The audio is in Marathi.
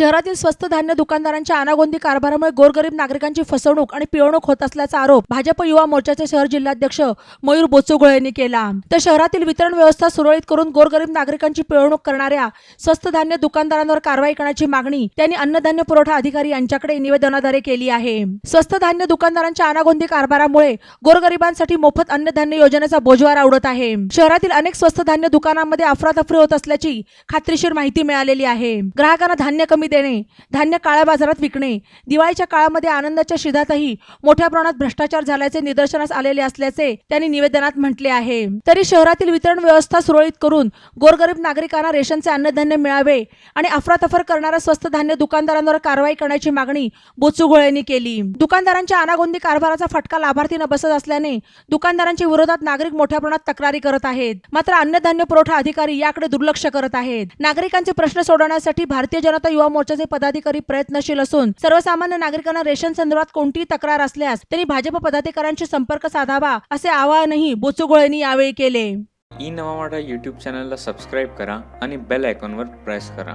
शहरातील स्वस्त धान्य दुकानदारांच्या अनागोंदी कारभारामुळे गोरगरीब नागरिकांची फसवणूक आणि पिळवणूक होत असल्याचा आरोप भाजप युवा मोर्चाचे शहर जिल्हाध्यक्ष मयूर बोचुगळे यांनी केला. तर शहरातील वितरण व्यवस्था सुरळीत करून गोरगरीब नागरिकांची पिळवणूक करणाऱ्या स्वस्त धान्य दुकानदारांवर कारवाई करण्याची मागणी त्यांनी अन्नधान्य पुरवठा अधिकारी यांच्याकडे निवेदनाद्वारे केली आहे. स्वस्त धान्य दुकानदारांच्या अनागोंदी कारभारामुळे गोरगरिबांसाठी मोफत अन्नधान्य योजनेचा बोजवारा उडत आहे. शहरातील अनेक स्वस्त धान्य दुकानांमध्ये अफरातफरी होत असल्याची खात्रीशीर माहिती मिळालेली आहे. ग्राहकांना धान्य कमी देणे धान्य काळ्या बाजारात विकणे दिवाळीच्या काळामध्ये आनंदाच्या शिधातही मोठ्या प्रमाणात भ्रष्टाचार झाल्याचे निदर्शनास आलेले असल्याचे त्यांनी निवेदनात म्हटले आहे. तरी शहरातील वितरण व्यवस्था सुरळीत करून गोरगरीब नागरिकांना रेशनचे अन्नधान्य मिळावे आणि अफरातफर करणाऱ्या स्वस्त धान्य दुकानदारांवर कारवाई करण्याची मागणी बोचुगोळ यांनी केली. दुकानदारांच्या अनागोंदी कारभाराचा फटका लाभार्थींना बसत असल्याने दुकानदारांच्या विरोधात नागरिक मोठ्या प्रमाणात तक्रारी करत आहेत. मात्र अन्नधान्य पुरवठा अधिकारी याकडे दुर्लक्ष करत आहेत. नागरिकांचे प्रश्न सोडवण्यासाठी भारतीय जनता युवा मोर्चाचे पदाधिकारी प्रयत्नशील असून सर्वसामान्य नागरिकांना रेशन संदर्भात कोणतीही तक्रार असल्यास त्यांनी भाजप पदाधिकाऱ्यांशी संपर्क साधावा असे आवाहनही बोचुगोळ यांनी यावेळी केले. ई नवा मराठा युट्यूब चॅनलला सबस्क्राईब करा आणि बेल आयकॉनवर प्रेस करा.